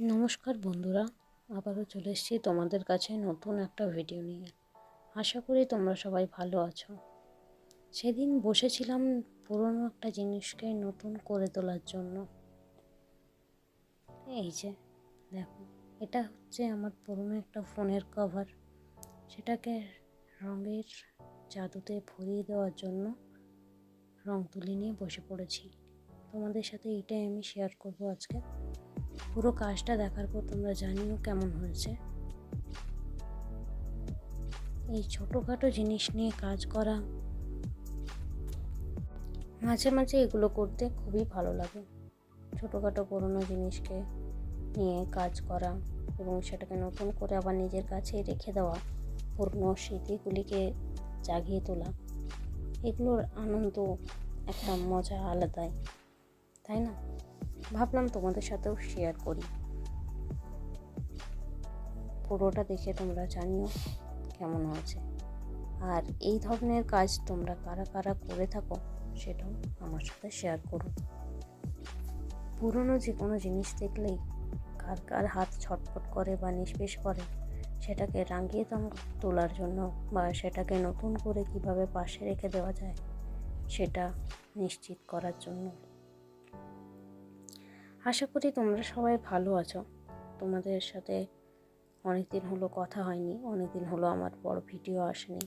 নমস্কার বন্ধুরা, আবারও চলে এসেছি তোমাদের কাছে নতুন একটা ভিডিও নিয়ে। আশা করি তোমরা সবাই ভালো আছো। সেদিন বসেছিলাম পুরনো একটা জিনিসকে নতুন করে তোলার জন্য। এই যে, দেখো, এটা হচ্ছে আমার পুরনো একটা ফোনের কভার সেটাকে রঙের জাদুতে ভরিয়ে দেওয়ার জন্য রং তুলি নিয়ে বসে পড়েছি। তোমাদের সাথে এটাই আমি শেয়ার করব আজকে। পুরো কাজটা দেখার পর তোমরা জানিও কেমন হয়েছে। এই ছোটোখাটো জিনিস নিয়ে কাজ করা, মাঝে মাঝে এগুলো করতে খুবই ভালো লাগে। ছোটোখাটো পুরোনো জিনিসকে নিয়ে কাজ করা এবং সেটাকে নতুন করে আবার নিজের কাছে রেখে দেওয়া, পুরনো স্মৃতিগুলিকে জাগিয়ে তোলা, এগুলোর আনন্দ একটা মজা আলাদাই, তাই না? ভাবলাম তোমাদের সাথেও শেয়ার করি। পুরোটা দেখে তোমরা জানিও কেমন হয়েছে। আর এই ধরনের কাজ তোমরা কারা কারা করে থাকো সেটাও আমার সাথে শেয়ার করো। পুরনো যে কোনো জিনিস দেখলেই কার কার হাত ছটফট করে বা নিষ্পেষ করে, সেটাকে রাঙিয়ে তোলার জন্য বা সেটাকে নতুন করে কীভাবে পাশে রেখে দেওয়া যায়, সেটা নিশ্চিত করার জন্য। আশা করি তোমরা সবাই ভালো আছো। তোমাদের সাথে অনেক দিন হলো কথা হয়নি অনেক দিন হলো আমার বড় ভিডিও আসেনি।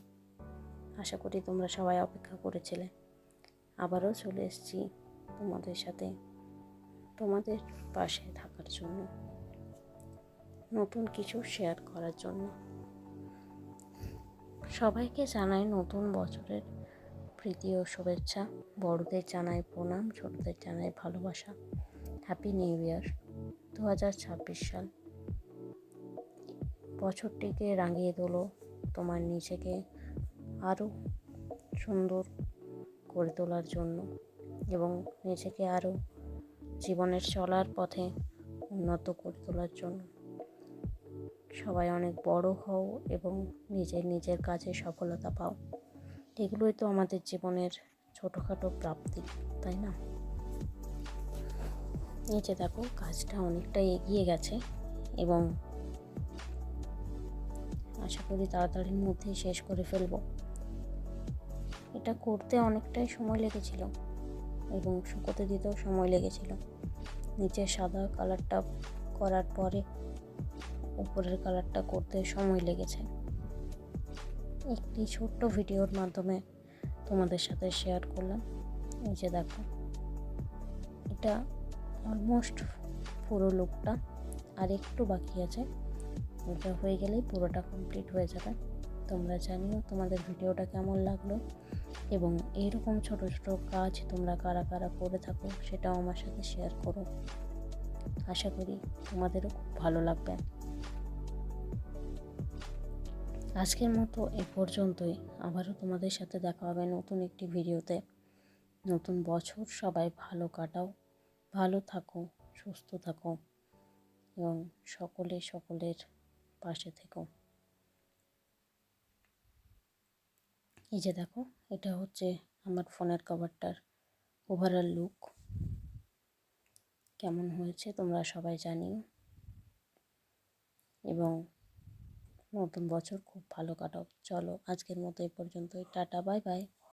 আশা করি তোমরা সবাই অপেক্ষা করেছিলে। আবারও চলে এসেছি তোমাদের সাথে, তোমাদের পাশে থাকার জন্য, নতুন কিছু শেয়ার করার জন্য। সবাইকে জানাই নতুন বছরের প্রীতি ও শুভেচ্ছা। বড়দের জানাই প্রণাম, ছোটদের জানাই ভালোবাসা। হ্যাপি নিউ ইয়ার দু হাজার ছাব্বিশ সাল। বছরটিকে রাঙিয়ে তোলো, তোমার নিজেকে আরও সুন্দর করে তোলার জন্য এবং নিজেকে আরও জীবনের চলার পথে উন্নত করে তোলার জন্য। সবাই অনেক বড় হও এবং নিজের নিজের কাজে সফলতা পাও। এগুলোই তো আমাদের জীবনের ছোটোখাটো প্রাপ্তি, তাই না? নিচে দেখো কাজটা অনেকটা এগিয়ে গেছে এবং আশা করি তাড়াতাড়ির মধ্যেই শেষ করে ফেলব। এটা করতে অনেকটাই সময় লেগেছিল এবং শুকোতে দিতেও সময় লেগেছিল। নিচে সাদা কালারটা করার পরে উপরের কালারটা করতে সময় লেগেছে। একটি ছোট্ট ভিডিওর মাধ্যমে তোমাদের সাথে শেয়ার করলাম। এই যে দেখো, এটা অলমোস্ট পুরো লুকটা, আর একটু বাকি আছে। ওটা হয়ে গেলেই পুরোটা কমপ্লিট হয়ে যাবে। তোমরা জানিও তোমাদের ভিডিওটা কেমন লাগল, এবং এইরকম ছোট ছোট কাজ তোমরা কারা কারা করে থাকো সেটাও আমার সাথে শেয়ার করো। আশা করি তোমাদেরও খুব ভালো লাগবে। আজকের মতো এ পর্যন্তই। আবারও তোমাদের সাথে দেখা হবে নতুন একটি ভিডিওতে। নতুন বছর সবাই ভালো কাটাও। ভালো থাকো, সুস্থ থাকো এবং সকলে সকলের পাশে থেকো। এই যে দেখো, এটা হচ্ছে আমার ফোনের কভারটার ওভারঅল লুক কেমন হয়েছে তোমরা সবাই জানিও। এবং নতুন বছর খুব ভালো কাটাও। চলো আজকের মতো এই পর্যন্তই। Tata, bye bye.